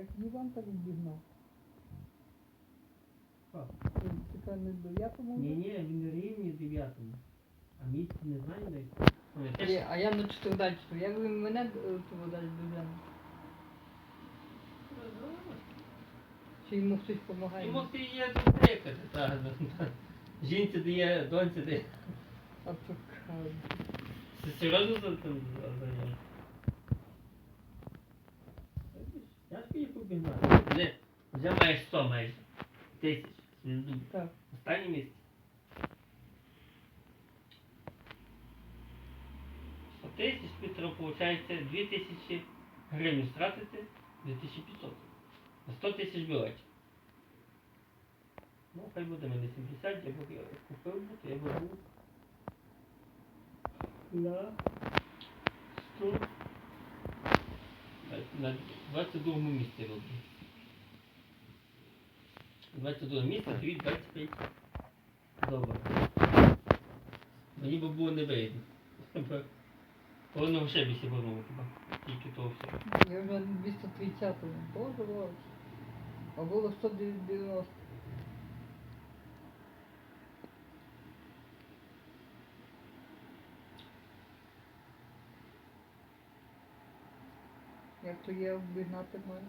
як Іван так Чекай, не дев'ятому. Ні, ні, він рівні дев'ятому. А місце не знаю де. А я на чотирдачку. Як ви мене е, того далі довеземо? Чи йому хтось допомагає? Йому ти є так. Жінці дає, доньці дає. А то кай. Ти серйозно за там зайняв? Їх обігнати. Вже, вже маєш 100 майже. Тисяч. Так. Останнє місце. 100 тисяч, треба, виходить, 2000 гривень стратити, 2500. На 100 тисяч білетів. Ну, хай буде мене 70, я б я купив би, то я б був на 100. На 22 місці роблю. 22 місце, тобі 25 доларів. Мені би було не вийде. Воно ще більше хіба. Тільки то все. Я вже 230-му. Боже, боже. А було 190. Як то є обігнати мене?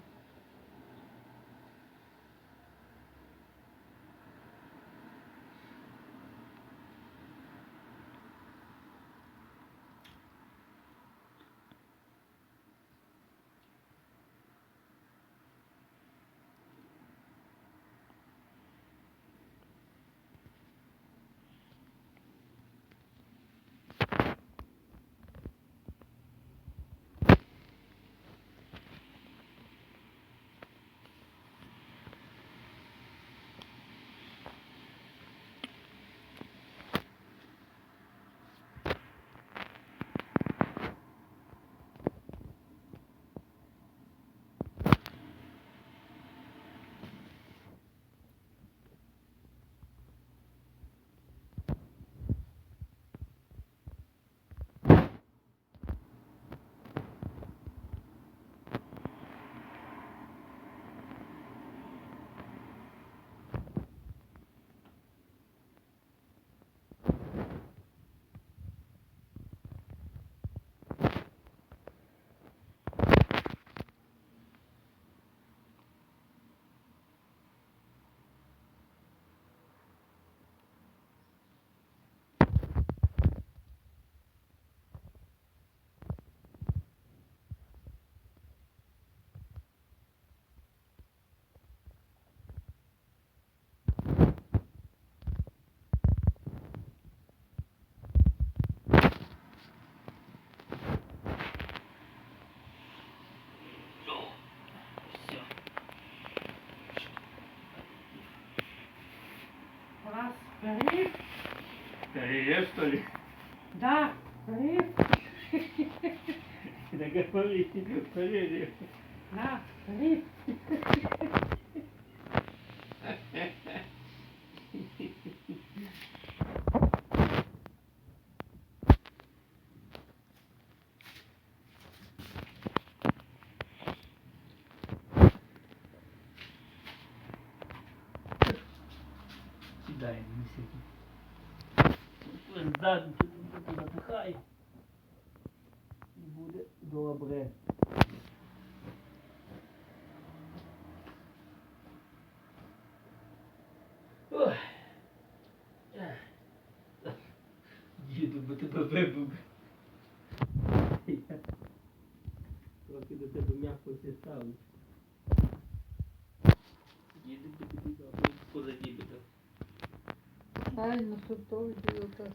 Все. Раз, вперед, Переешь, что ли? да, вперед, Договорились, проверили. да, вперед. Сідай, не сиди. Ззаду надихай. І буде добре. Діду, бо тебе вибив. Трохи до тебе м'яко ставлю. Діду, буде. Ай, ну що то так.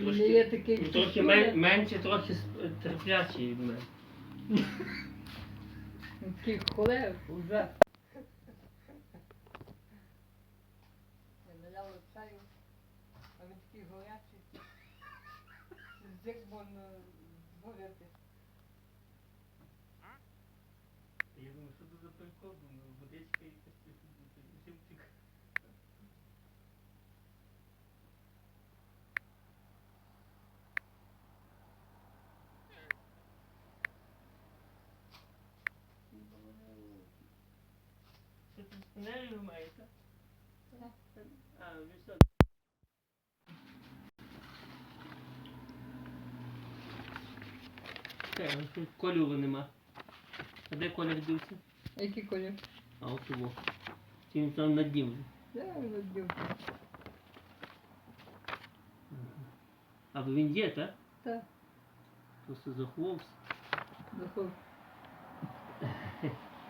Ну, є такий ну, трохи мен, менше, трохи терплячий від мене. Такий холер уже. Я наляла чаю, а він такий горячий. Як можна згоряти? Я думаю, що це за прикол, Не маєте? Так. А, ви що? Те, кольору нема. А де колір дився? Який колір? А от його. Чи він там над ним? Я вже дівчина. А він є, так? Так, Просто заховався. захов.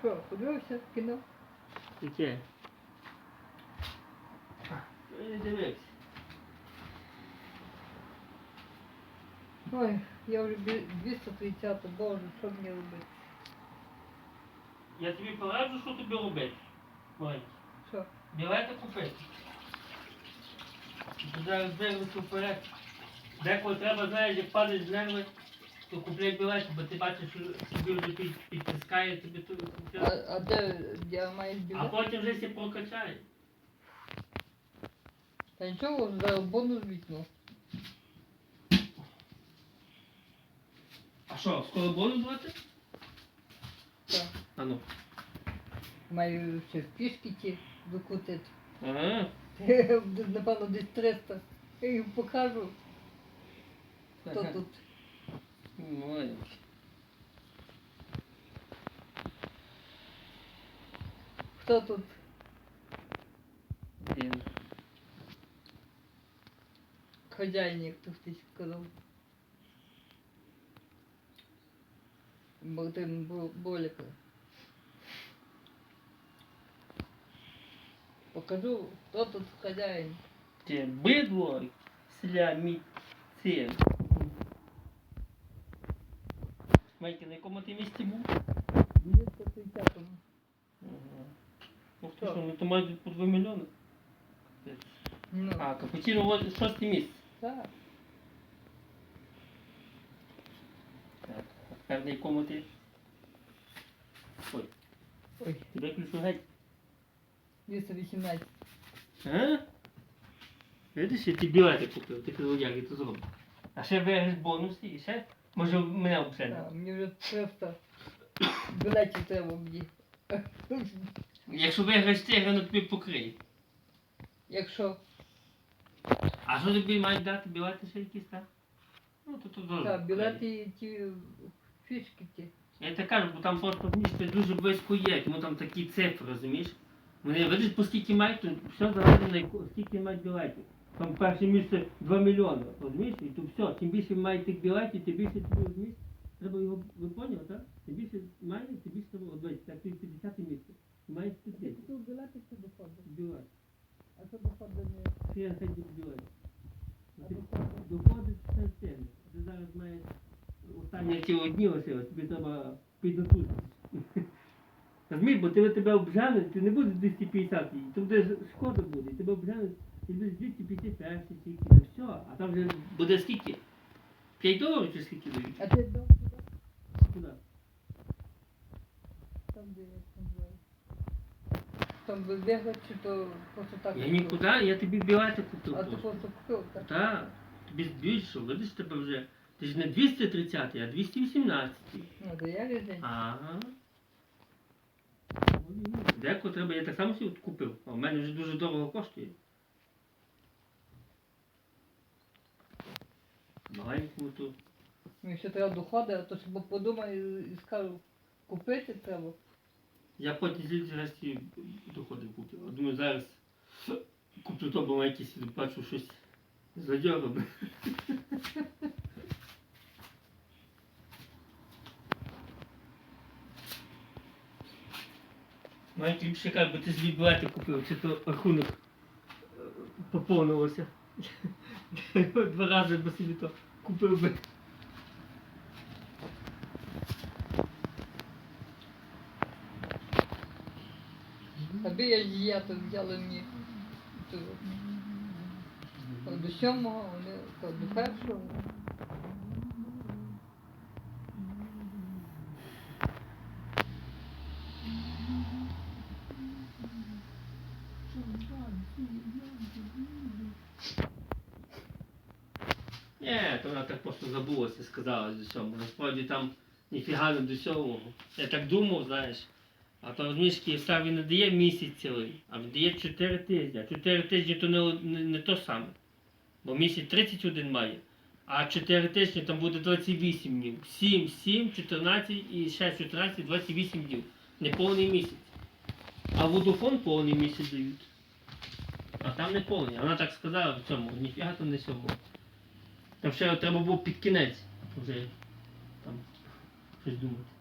Що, подивився кіно? Яке? Я не дивився. Ой, я вже бі- 230, боже, що мені робити? Я тобі пораджу, що тобі робити. Маленький. Що? Білети купити. Ти Зараз дивишся вперед. Деколи треба, знаєш, як падаєш з нерви, то купляй білети, бо ти бачиш, що вже під, підтискає тобі ту А, а де я маю А білет? потім вже все прокачає. Та нічого, зараз бонус візьму. А що, скоро бонус брати? Так. А ну. Маю ще в пішки ті викрутити. Ага. Напевно, десь 300. Я їм покажу, хто тут. Маленький. Хто тут? Він. Хазяїн, як тут хтось сказав. Богдан Бо- Боліков. Покажу, хто тут хазяїн. Те бидло, сляміцин. Майки, на якому ти місці був? 230-му. Ага. Ух ти що, ну то мають по 2 мільйони. Ну, А, капучино шосте місце. так. Так, а тепер на якому ти? Ой, Ой, виключу геть. 218. А? Видиш, я ти білети купив, ти казав, як я це зроблю. А ще виграш бонуси і ще, може мене обсене. Так, мені вже 300 білетів треба мені. Якщо виграєш ти, я тобі покриє. Якщо А що тобі мають дати білети ще якісь так? Ну, то то добре. так, білети і ті фішки ті. Я так кажу, бо там просто місце дуже близько є, тому там такі цифри, розумієш? Вони видиш, по скільки мають, то все залежить на яку, скільки мають білетів. Там перше місце 2 мільйони, розумієш? І то все, чим більше мають тих білетів, тим більше тобі розумієш. Треба його, ви поняли, так? Тим більше має, тим більше треба, дивись, так ти 50 місце. Має 100 тисяч Тут білети чи доходи? білет. А що доходи не? Фіга хай білет. Ти все стягне. Ти зараз маєш останні ті одні лишилось, тобі треба піднатужити. Розумієш, бо тебе тебе обженуть, ти не будеш 250, і то буде шкода буде, і тебе обженуть, і будеш 250 перші тільки, і все, а там вже буде скільки? 5 доларів чи скільки дають? А ти дав туди? Куди? Там де як називається? Там би бігати, чи то просто так? Я купив? нікуди, я тобі білети купив А ти просто. просто купив, так? Так, тобі збільшив, видиш тебе вже, ти ж не 230, а 218. Ну, то я різниця. Ага. Деко треба, я так само собі купив, а в мене вже дуже дорого коштує. Маленькому то. Мені ще треба доходи, а то щоб подумаю і скажу, купити треба. Я потім звідси раз ті доходи купив. А Думаю, зараз куплю то, бо якісь бачу щось задьорено. Навіть ліпше бо ти білети купив, чи то рахунок е, поповнилося. Два рази би собі то купив би. Аби я її, то взяли мені до сьомого, вони то до першого. Ні, то вона так і сказала до сьомого. Насправді там ніфіга не до сьомого. Я так думав, знаєш. А то розумієш, Київстар він не дає місяць цілий, а він дає 4 тижні. А 4 тижні то не, не, не то саме. Бо місяць 31 має. А 4 тижні там буде 28 днів. 7, 7, 14 і ще 14, 28 днів. Не повний місяць. А водофон повний місяць дають. А там не повний. Вона так сказала в цьому, ніфіга там не сьому. Там ще треба було під кінець вже там щось думати.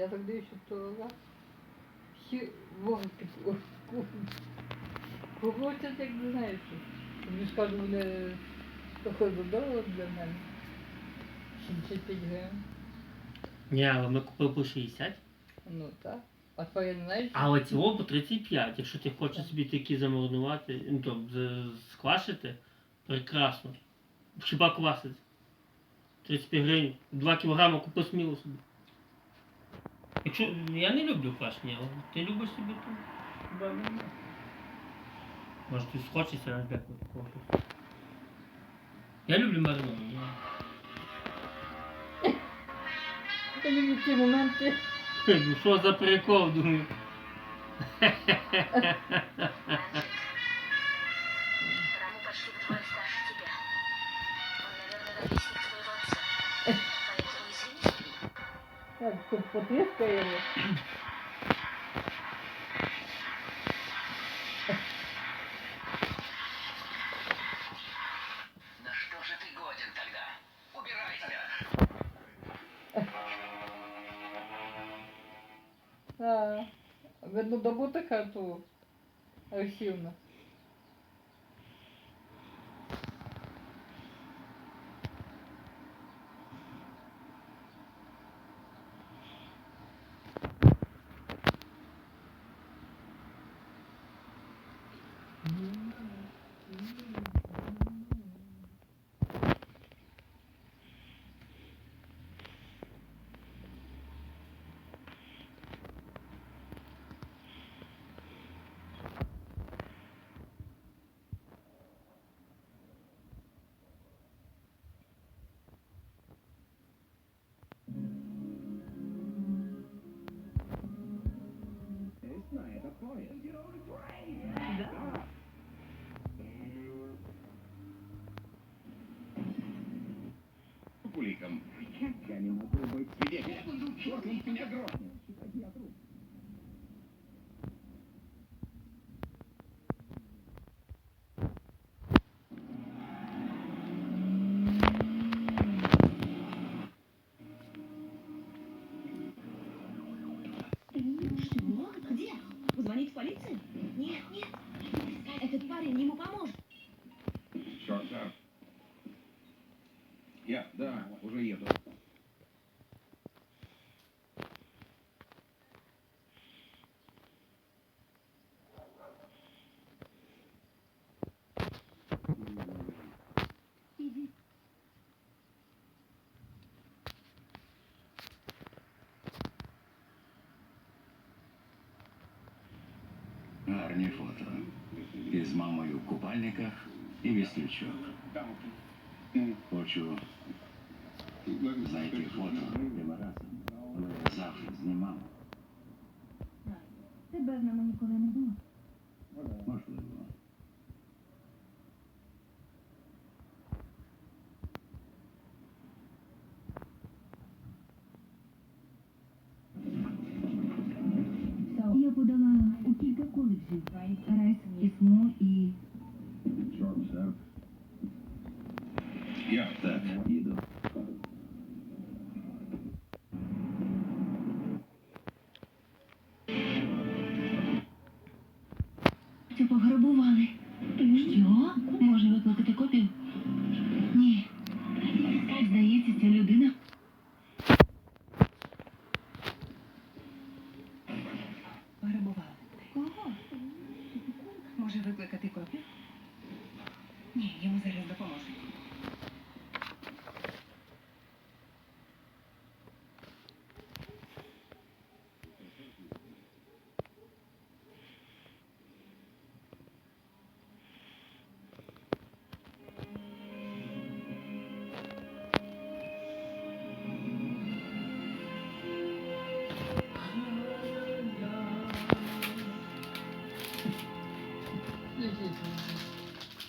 Я так дивлюся в туалет. Всі вогники Кого це так не знаєш? Тобі скажу, додало для мене. 75 гривень. Ні, але ми купили по 60. Ну так. А твоє не знаєш? А оцього по 35. Якщо ти хочеш собі такі замаринувати, ну то з- сквашити, прекрасно. Хіба квасить? 35 гривень. 2 кілограми купи сміло собі. Я не люблю квашення, ти любиш собі тут? Може ти схочеться на деку такого. Я люблю мариновані. Я люблю ті моменти. Ну що за прикол, думаю. тут потріскає його. На что же ты годен тогда? Убирайся! Так. Видно, добу така ту свидетелем. Черт, Гарні фото. Із мамою в купальниках і віслючок. Хочу знайти фото, де ми разом. Ми завжди знімали. Тебе з нами ніколи не було. Можливо. Пограбували. Що? Може викликати копів?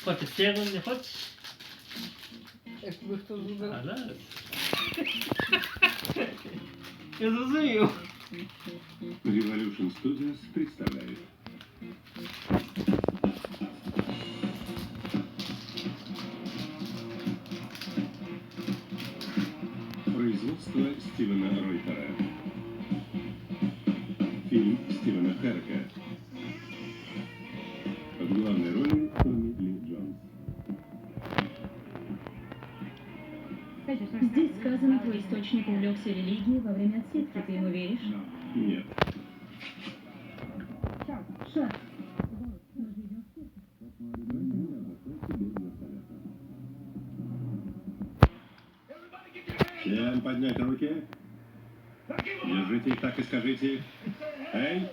Хочеш сіру, не хочеш? Якби хто А зробив. зараз. Я зрозумів. Revolution Studios представляет. Производство Стивена Ройтера. Здесь сказано, твой источник увлекся религией во время отсидки. Ты ему веришь? Нет. Шар. Всем поднять руки. Держите их так и скажите. Эй!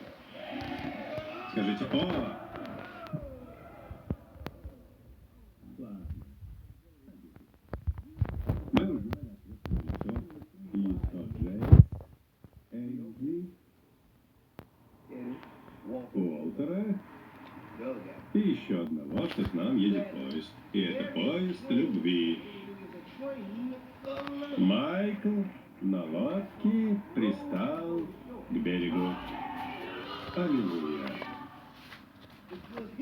Скажите «О!» Уолтера и еще одного, что к нам едет поезд. И это поезд любви. Майкл на лодке пристал к берегу. Аллилуйя.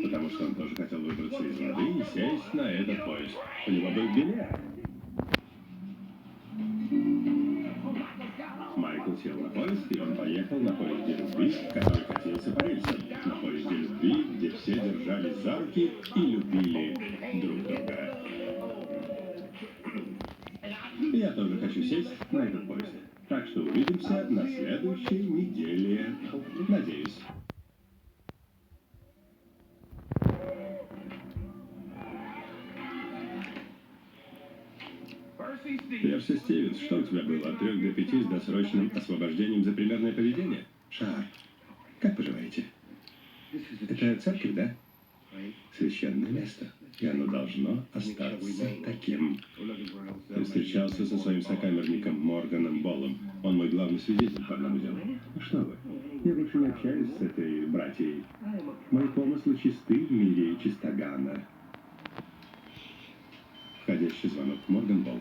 Потому что он тоже хотел выбраться из воды и сесть на этот поезд. У него был билет. Майкл сел на поезд, и он поехал на поезде любви, который все держались за руки и любили друг друга. Я тоже хочу сесть на этот поезд. Так что увидимся на следующей неделе. Надеюсь. Перси Стивенс, что у тебя было от трех до пяти с досрочным освобождением за примерное поведение? Шар, как поживаете? Это церковь, да? Священное место. И оно должно остаться таким. Ты встречался со своим сокамерником Морганом Боллом. Он мой главный свидетель по одному делу. А Что вы? Я больше не общаюсь с этой братьей. Мои помыслы чисты в мире чистогана. Входящий звонок. Морган Болл.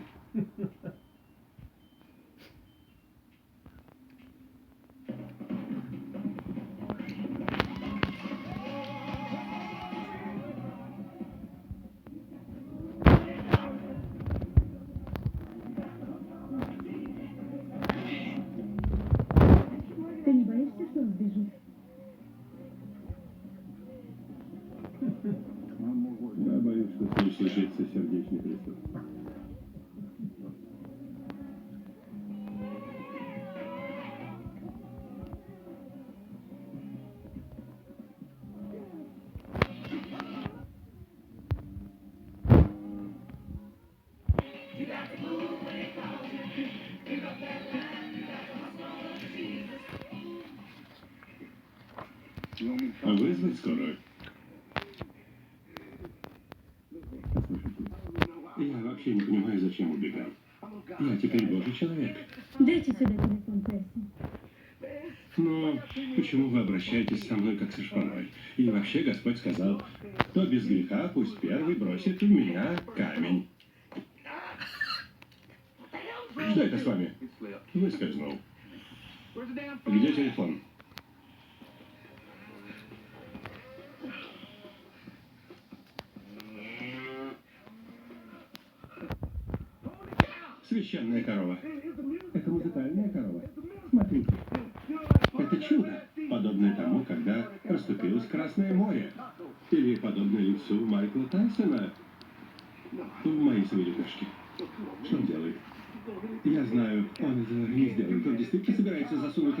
Вызвать скорую? Послушайте, я вообще не понимаю, зачем убегал. Я теперь божий человек. Дайте сюда телефон, Перси. Но почему вы обращаетесь со мной как со шпаной? И вообще Господь сказал, кто без греха, пусть первый бросит в меня камень. Что это с вами? Выскользнул. Где телефон? Священная корова. Это музыкальная корова. Смотрите. Это чудо. подобное тому, когда расступилось Красное море. Или подобное лицу Майкла Тайсона в Маисовой лепешке. Что он делает? Я знаю, он не сделает. Он действительно собирается засунуть